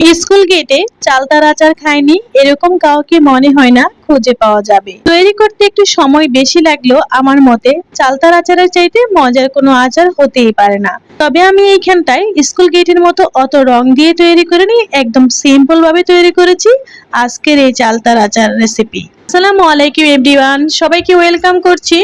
School গেটে চালতার আচার খায়নি, এরকম কাউকে মনে হয় না খুঁজে পাওয়া যাবে। তৈরি করতে একটু সময় বেশি লাগল আমার মতে চালতার আচারের চাইতে মজার কোনো আচার হতেই পারে না। তবে আমি এইখানটায় স্কুল গেটের মতো অত রং দিয়ে তৈরি করিনি, একদম সিম্পল ভাবে তৈরি করেছি আজকের এই চালতার আচার রেসিপি আসসালামু আলাইকুম এভরিওয়ান সবাইকে ওয়েলকাম করছি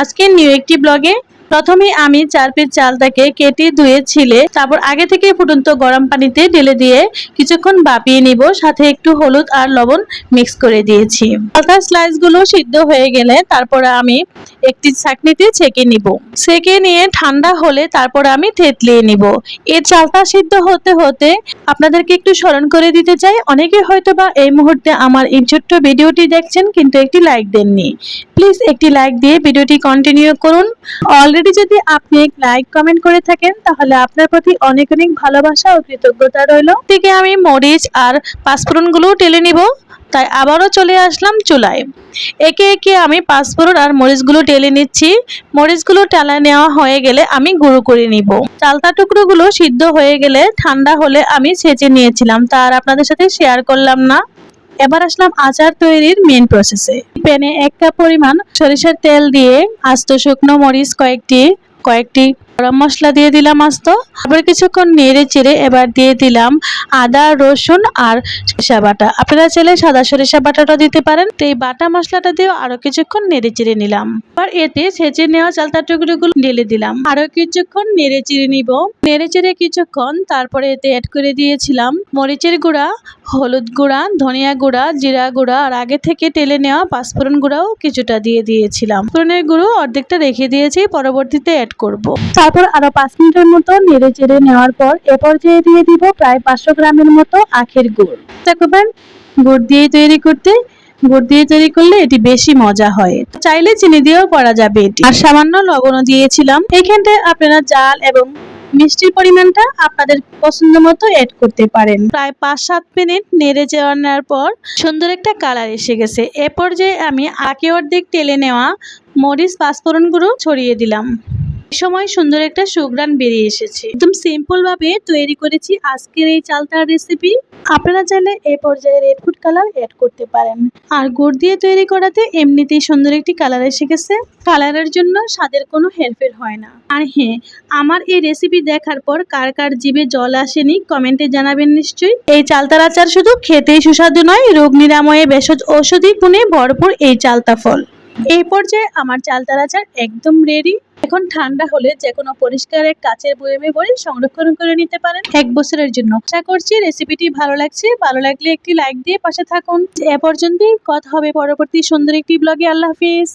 আজকের নিউ একটি ব্লগে। প্রথমে আমি চার পিস চালটাকে কেটে ধুয়ে ছিলে, তারপর আগে থেকে ফুটন্ত গরম পানিতে ঢেলে দিয়ে কিছুক্ষণ বাপিয়ে নিব, সাথে একটু হলুদ আর লবণ মিক্স করে দিয়েছি। হালকা স্লাইসগুলো সিদ্ধ হয়ে গেলে তারপরে আমি একটি ছাকনিতে ছেঁকে নিব। ছেঁকে নিয়ে ঠান্ডা হলে তারপর আমি থেতলিয়ে নিব। এই চালটা সিদ্ধ হতে হতে আপনাদেরকে একটু স্মরণ করে দিতে চাই, অনেকে হয়তো বা এই মুহূর্তে আমার এই ছোট্ট ভিডিওটি দেখছেন কিন্তু একটি লাইক দেননি। প্লিজ একটি লাইক দিয়ে ভিডিওটি কন্টিনিউ করুন। অলরেডি যদি আপনি লাইক কমেন্ট করে থাকেন, তাহলে আপনার প্রতি অনেক অনেক ভালোবাসা ও কৃতজ্ঞতা রইল। থেকে আমি মরিচ আর পাঁচফোড়নগুলো টেলে নিব, তাই আবারও চলে আসলাম চুলায়। একে একে আমি পাঁচফোড়ন আর মরিচগুলো টেলে নিচ্ছি। মরিচগুলো টালা নেওয়া হয়ে গেলে আমি গুঁড়ো করে নিব। চালতা টুকরোগুলো সিদ্ধ হয়ে গেলে ঠান্ডা হলে আমি ছেঁচে নিয়েছিলাম, তা আর আপনাদের সাথে শেয়ার করলাম না। এবার আসলাম আচার তৈরির মেন প্রসেসে প্যানে এক কাপ পরিমাণ সরিষার তেল দিয়ে আস্ত শুকনো মরিচ কয়েকটি কয়েকটি গরম মশলা দিয়ে দিলাম আস্ত। আবার কিছুক্ষণ নেড়ে চেড়ে এবার দিয়ে দিলাম আদা, রসুন আর সরিষা বাটা। আপনারা চাইলে সাদা সরিষা বাটাটা দিতে পারেন। তো এই বাটা মশলাটা দিয়েও আরও কিছুক্ষণ নেড়ে চেড়ে নিলাম। এবার এতে ছেঁচে নেওয়া চালতা টুকরোগুলো ঢেলে দিলাম। আরও কিছুক্ষণ নেড়ে চেড়ে নিব। নেড়ে চেড়ে কিছুক্ষণ তারপরে এতে অ্যাড করে দিয়েছিলাম মরিচের গুঁড়া, হলুদ গুঁড়া, ধনিয়া গুঁড়া, জিরা গুঁড়া আর আগে থেকে তেলে নেওয়া পাঁচফোড়ন গুঁড়াও কিছুটা দিয়ে দিয়েছিলাম। ফোড়নের গুঁড়ো অর্ধেকটা রেখে দিয়েছি, পরবর্তীতে অ্যাড করব। তারপর আরও পাঁচ মিনিটের মতো নেড়ে চেড়ে নেওয়ার পর এ পর্যায়ে দিয়ে দিব প্রায় পাঁচশো গ্রামের মতো আখের গুড়। দেখবেন গুড় দিয়ে তৈরি করতে, গুড় দিয়ে তৈরি করলে এটি বেশি মজা হয়। চাইলে চিনি দিয়েও করা যাবে এটি। আর সামান্য লবণও দিয়েছিলাম। এইখানটায় আপনারা জাল এবং মিষ্টির পরিমাণটা আপনাদের পছন্দ মতো অ্যাড করতে পারেন। প্রায় পাঁচ সাত মিনিট নেড়ে নেওয়ার পর সুন্দর একটা কালার এসে গেছে। এ পর্যায়ে আমি আকে অর্ধেক টেলে নেওয়া মরিচ পাঁচফোড়ন গুঁড়ো ছড়িয়ে দিলাম। সময় সুন্দর একটা সুগ্রান বেরিয়ে এসেছে। একদম সিম্পল ভাবে তৈরি করেছি আজকের এই চালতার রেসিপি আপনারা চাইলে এই পর্যায়ে রেড ফুড কালার অ্যাড করতে পারেন। আর গুড় দিয়ে তৈরি করাতে এমনিতেই সুন্দর একটি কালার এসে গেছে। কালারের জন্য স্বাদের কোনো হেরফের হয় না। আর হ্যাঁ আমার এই রেসিপি দেখার পর কার কার জিভে জল আসেনি কমেন্টে জানাবেন নিশ্চয়ই। এই চালতার আচার শুধু খেতেই সুস্বাদু নয়, রোগ নিরাময়ে ভেষজ ঔষধি গুণে ভরপুর এই চালতা ফল। এই পর্যায়ে আমার চালতার আচার একদম রেডি এখন ঠান্ডা হলে যে কোনো পরিষ্কার এক কাচের বয়েমে ভরে সংরক্ষণ করে নিতে পারেন এক বছরের জন্য। আশা করছি রেসিপিটি ভালো লাগছে। ভালো লাগলে একটি লাইক দিয়ে পাশে থাকুন। এ পর্যন্তই। কথা হবে পরবর্তী সুন্দর একটি ব্লগে আল্লাহ হাফিজ।